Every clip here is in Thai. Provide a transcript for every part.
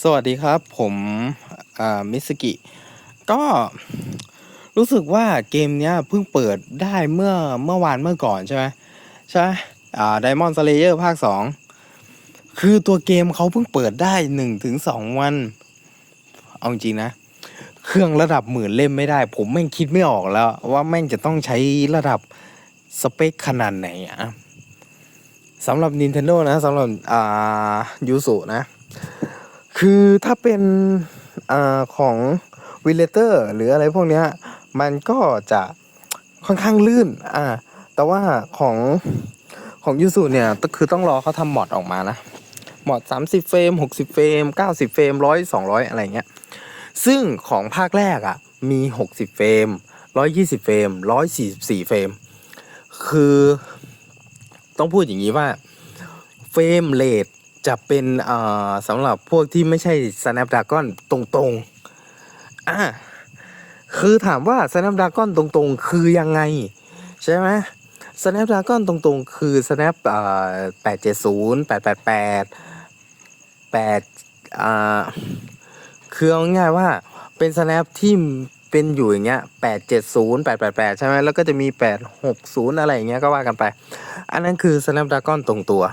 สวัสดีครับ ผมมิสกิ ก็รู้สึกว่าเกมเนี้ยเพิ่งเปิดได้เมื่อเมื่อวานเมื่อก่อนใช่ไหมใช่ไหมอ่า Diamond Slayer ภาคสองคือตัวเกมเขาเพิ่งเปิดได้หนึ่งถึงสองวัน เอาจริงนะ เครื่องระดับหมื่นเล่มไม่ได้ ผมแม่งคิดไม่ออกแล้ว ว่าแม่งจะต้องใช้ระดับสเปคขนาดไหนอะสำหรับ Nintendo นะสำหรับอ่ายูสุนะ คือถ้าเป็นอของวิเลเตอร์หรืออะไรพวกเนี้ยมันก็จะค่อนข้างลื่นอ่าแต่ว่าของของยูสุเนี่ยคือต้องรอเขาทำมอดออกมานะมอด30 เฟรม 60 เฟรม 90 เฟรม 100 200 อะไรเงี้ยซึ่งของภาคแรกอะ่ะมี 60 เฟรม 120 เฟรม 144 เฟรม คือต้องพูดอย่างนี้ว่า เฟรมเรท จะเป็นอ่าสำหรับพวกที่ไม่ใช่ Snapdragon ตรงๆอ่าคือถามว่า Snapdragon ตรงๆ คือยังไง ใช่ไหม Snapdragon ตรงๆ คือ Snap อ่า870 888 8อ่าคือเอาง่ายว่าเป็น Snap ที่เป็นอยู่อย่างเงี้ย870 888ใช่ไหมแล้วก็จะมี860อะไรอย่างเงี้ยก็ว่ากันไป อันนั้นคือ Snapdragon ตรงตัว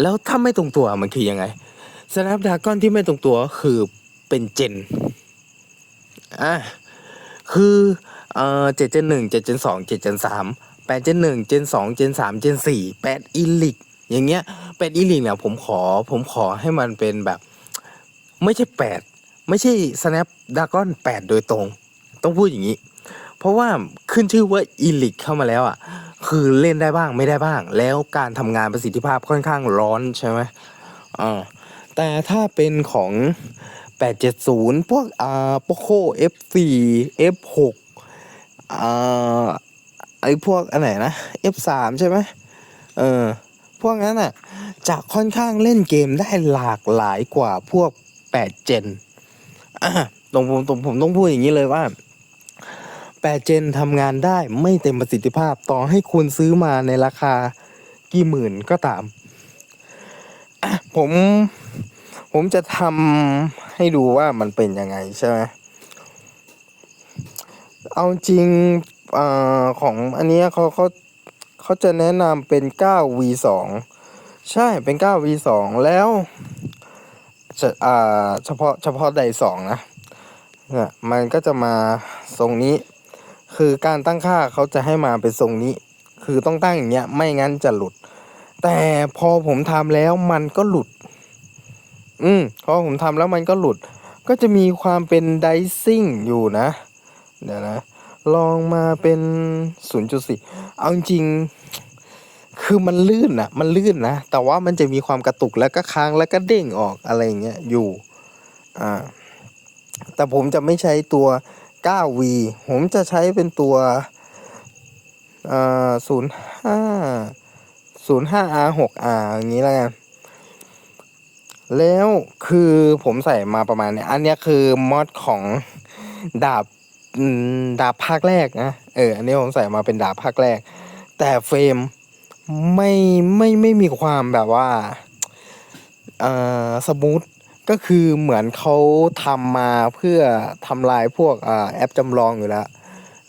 แล้วถ้าไม่ตรงตัวมันคือยังไง Snapdragon ที่ไม่ตรงตัวคือเป็นเจนอะคือเอ่อเจ็ดเจนหนึ่งเจ็ดเจนสองเจ็ดเจนสามแปดเจนหนึ่งเจนสองเจนสามเจนสี่แปดอีลิกอย่างเงี้ยแปดอีลิกเนี่ยผมขอผมขอให้มันเป็นแบบ ไม่ใช่แปดไม่ใช่ Snapdragon แปดโดยตรง ต้องพูดอย่างนี้ เพราะว่าขึ้นชื่อว่าอีลิกเข้ามาแล้วอะ คือเล่นได้บ้างไม่ได้บ้าง แล้วการทำงานประสิทธิภาพค่อนข้างร้อนใช่ไหมอ่าแต่ถ้าเป็นของ 870 พวกอ่า Poco F4 F6 อ่าไอพวกอันไหนนะ F3 ใช่ไหมเออพวกนั้นอะจะค่อนข้างเล่นเกมได้หลากหลายกว่าพวก8 Gen อะตรงผมตรงผมต้องพูดอย่างนี้เลยว่า 8 Gen ทำงานได้ไม่เต็มประสิทธิภาพต่อให้คุณซื้อมาในราคากี่หมื่นก็ตาม ผมผมจะทำให้ดูว่ามันเป็นยังไงใช่ไหมเอาจริงอของอันนี้เขาเขาเขาจะแนะนำเป็น 9 v 2 ใช่เป็น 9 v 2 แล้วจะอ่าเฉพาะเฉพาะใดสองนะเนี่ยมันก็จะมาทรงนี้ คือการตั้งค่าเขาจะให้มาเป็นทรงนี้ คือต้องตั้งอย่างเงี้ยไม่งั้นจะหลุด แต่พอผมทำแล้วมันก็หลุด อืมพอผมทำแล้วมันก็หลุด ก็จะมีความเป็นไดซิ่งอยู่นะ เดี๋ยวนะ ลองมาเป็น 0.4 เอาจริงคือมันลื่นอะมันลื่นนะ แต่ว่ามันจะมีความกระตุกแล้วก็ค้างแล้วก็เด้งออกอะไรอย่างเงี้ยอยู่ อ่า แต่ผมจะไม่ใช้ตัว 9V ผมจะใช้เป็นตัวอ่า05 05R6R อย่างนี้แล้วกัน แล้วคือผมใส่มาประมาณเนี้ย อันนี้คือมอดของดาบดาบภาคแรกนะ เออ อันนี้ผมใส่มาเป็นดาบภาคแรก แต่เฟรมไม่ไม่ไม่มีความแบบว่า เอ่อ สมูท ก็คือเหมือนเขาทำมาเพื่อทำลายพวกอ่าแอปจำลองอยู่แล้ว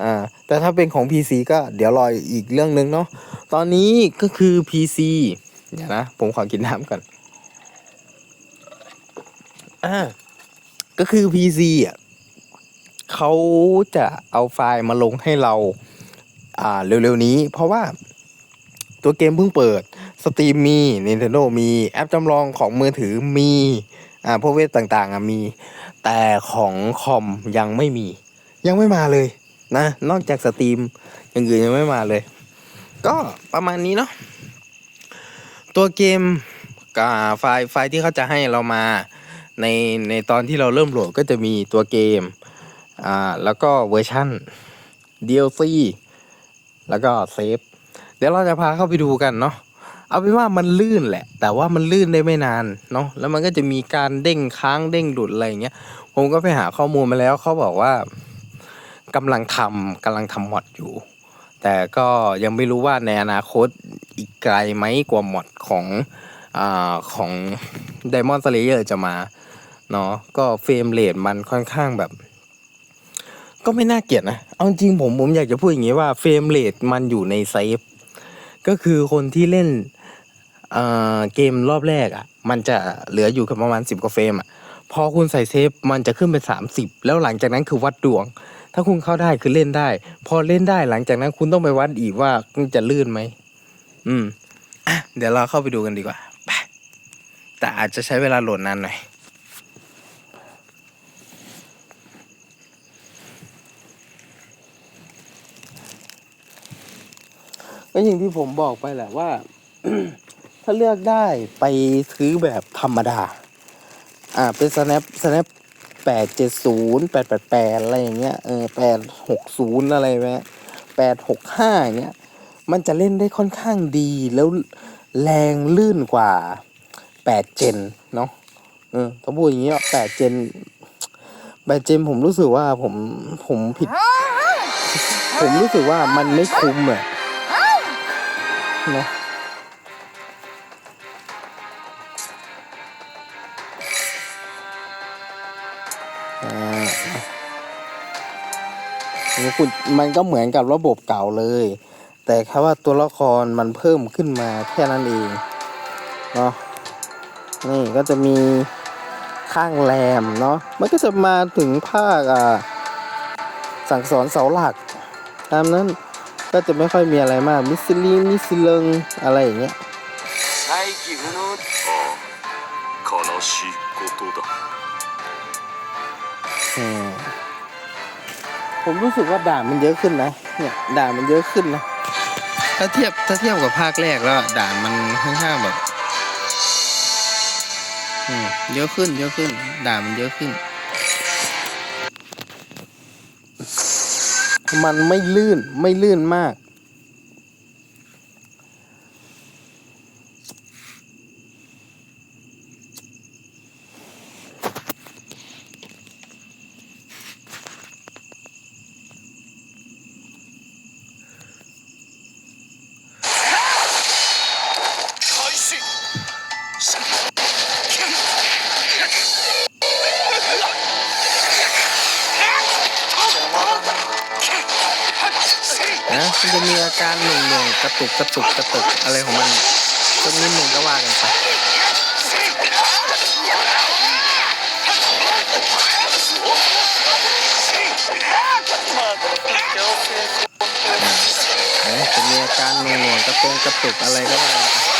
อ่าแต่ถ้าเป็นของ PC ก็เดี๋ยวรออีกเรื่องนึงเนาะตอนนี้ก็คือ PC เดี๋ยวนะ ผมขอกินน้ำก่อนอ่าก็คือ PC อะเขาจะเอาไฟล์มาลงให้เรา อ่า เร็วๆนี้ เพราะว่าตัวเกมเพิ่งเปิด สตรีมมี Nintendo มี แอปจำลองของมือถือมี อ่าพวกเว็บต่างๆอะมี แต่ของคอมยังไม่มี ยังไม่มาเลยนะ นอกจากสตรีมอย่างอื่นยังไม่มาเลย ก็ประมาณนี้เนาะตัวเกมกับไฟล์ไฟล์ที่เขาจะให้เรามาในในตอนที่เราเริ่มโหลดก็จะมีตัวเกมอ่าแล้วก็เวอร์ชัน DLC แล้วก็เซฟเดี๋ยวเราจะพาเข้าไปดูกันเนาะ เอาเป็นว่ามันลื่นแหละ แต่ว่ามันลื่นได้ไม่นานเนาะแล้วมันก็จะมีการเด้งค้างเด้งหลุดอะไรอย่างเงี้ยผมก็ไปหาข้อมูลมาแล้วเขาบอกว่ากำลังทำกำลังทำมอดอยู่ แต่ก็ยังไม่รู้ว่าในอนาคตอีกไกลไหมกว่ามอดของอ่าของ Diamond Slayer จะมาเนาะก็เฟรมเรทมันค่อนข้างแบบ ก็ไม่น่าเกลียดนะ เอาจริงผมผมอยากจะพูดอย่างนี้ว่าเฟรมเรทมันอยู่ในเซฟก็คือคนที่เล่น เอ่อเกมรอบแรกอะ มันจะเหลืออยู่กับประมาณสิบกว่าเฟรมอะ พอคุณใส่เซฟมันจะขึ้นเป็นสามสิบแล้วหลังจากนั้นคือวัดดวง ถ้าคุณเข้าได้คือเล่นได้ พอเล่นได้หลังจากนั้นคุณต้องไปวัดอีกว่าจะลื่นไหม อืม อะ เดี๋ยวเราเข้าไปดูกันดีกว่าไปแต่อาจจะใช้เวลาโหลดนานหน่อยก็อย่างที่ผมบอกไปแหละว่าาเลือกได้ไปซื้อแบบธรรมดา อ่า เป็น snap snap แปดเจ็ดศูนย์แปดแปดแปดอะไรอย่างเงี้ย เออแปดหกศูนย์อะไรแม่แปดหกห้าอย่างเงี้ย มันจะเล่นได้ค่อนข้างดีแล้วแรงลื่นกว่าแปดเจนเนาะ เออต้องพูดอย่างงี้ว่าแปดเจนแปดเจนผมรู้สึกว่าผมผมผิด ผมรู้สึกว่ามันไม่คุ้มอะเนาะ มันก็เหมือนกับระบบเก่าเลย แต่แค่ว่าตัวละครมันเพิ่มขึ้นมาแค่นั้นเองเนาะนี่ก็จะมีข้างแรมเนาะมันก็จะมาถึงภาคอ่าสั่งสอนเสาหลัก ตามนั้นก็จะไม่ค่อยมีอะไรมาก มิสซิลีมิสซิเลงอะไรอย่างเงี้ย ผมรู้สึกว่าด่านมันเยอะขึ้นนะ เนี่ยด่านมันเยอะขึ้นนะ ถ้าเทียบถ้าเทียบกับภาคแรกแล้วด่านมันค่อนข้างแบบอืมเยอะขึ้น เยอะขึ้น ด่านมันเยอะขึ้น มันไม่ลื่นไม่ลื่นมาก มันจะมีอาการหน่วงหน่วงๆกระตุกกระตุกกระตุกอะไรของมันก็นิดหนึ่งก็ว่ากันไปนะจะมีอาการหน่วงหน่วงๆกระตงกระตุกอะไรก็ว่ากันไป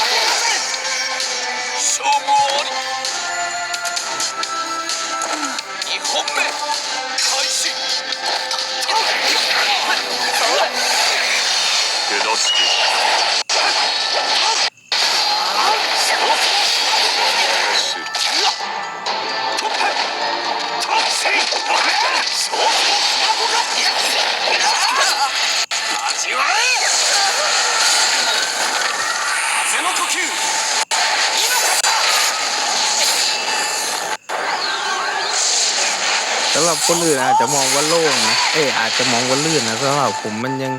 สำหรับคนอื่นอาจจะมองว่าโล่งนะเอออาจจะมองว่าลื่นนะสำหรับผมมันยัง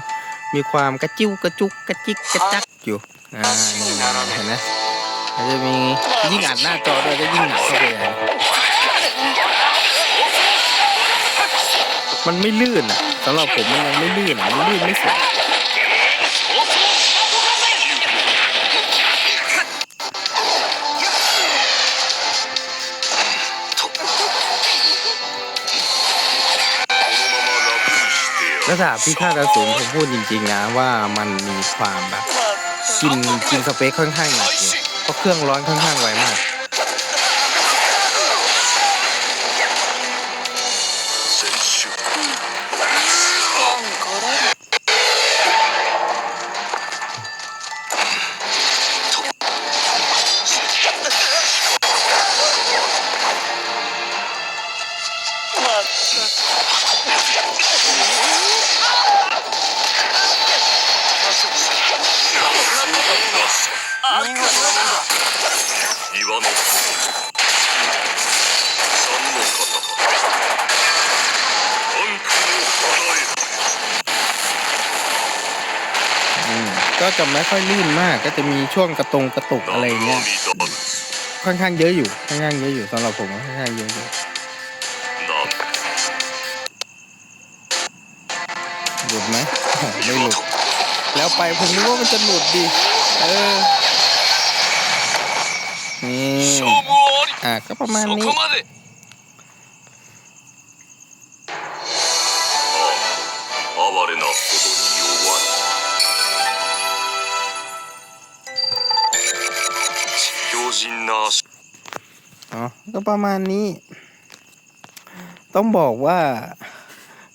มีความกระจิ้วกระจุกกระจิกกระจักอยู่อ่านี่เห็นไหมอาจจะมียิ่งอัดหน้าจอด้วยก็ยิ่งหนักเข้าไปมันไม่ลื่นอะสำหรับผมมันยังไม่ลื่นอะมันลื่นไม่สุด แล้วถ้าพี่ค่าตอสูงผมพูดจริง ๆ นะว่ามันมีความแบบกินกินสเปคค่อนข้างหนักอยู่เพราะเครื่องร้อนค่อนข้างไวมาก ก็จะไม่ค่อยลื่นมากก็จะมีช่วงกระตรงกระตุกอะไรเงี้ยค่อนข้างเยอะอยู่ค่อนข้างเยอะอยู่สำหรับผมค่อนข้างเยอะอยู่หลุดไหมไม่หลุดแล้วไปผมนึกว่ามันจะหลุดดิเออ นี่อ่าก็ประมาณนี้ก็ประมาณนี้ ต้องบอกว่า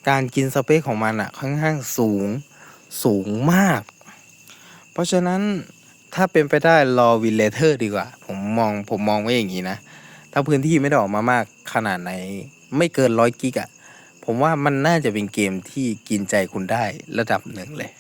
การกินสเปคของมันอะค่อนข้างสูงสูงมาก เพราะฉะนั้น ถ้าเป็นไปได้รอวินเลเทอร์ดีกว่า ผมมองผมมองไว้อย่างนี้นะ ถ้าพื้นที่ไม่ได้ออกมามากขนาดไหน ไม่เกินร้อยกิกอะผมว่ามันน่าจะเป็นเกมที่กินใจคุณได้ระดับหนึ่งเลย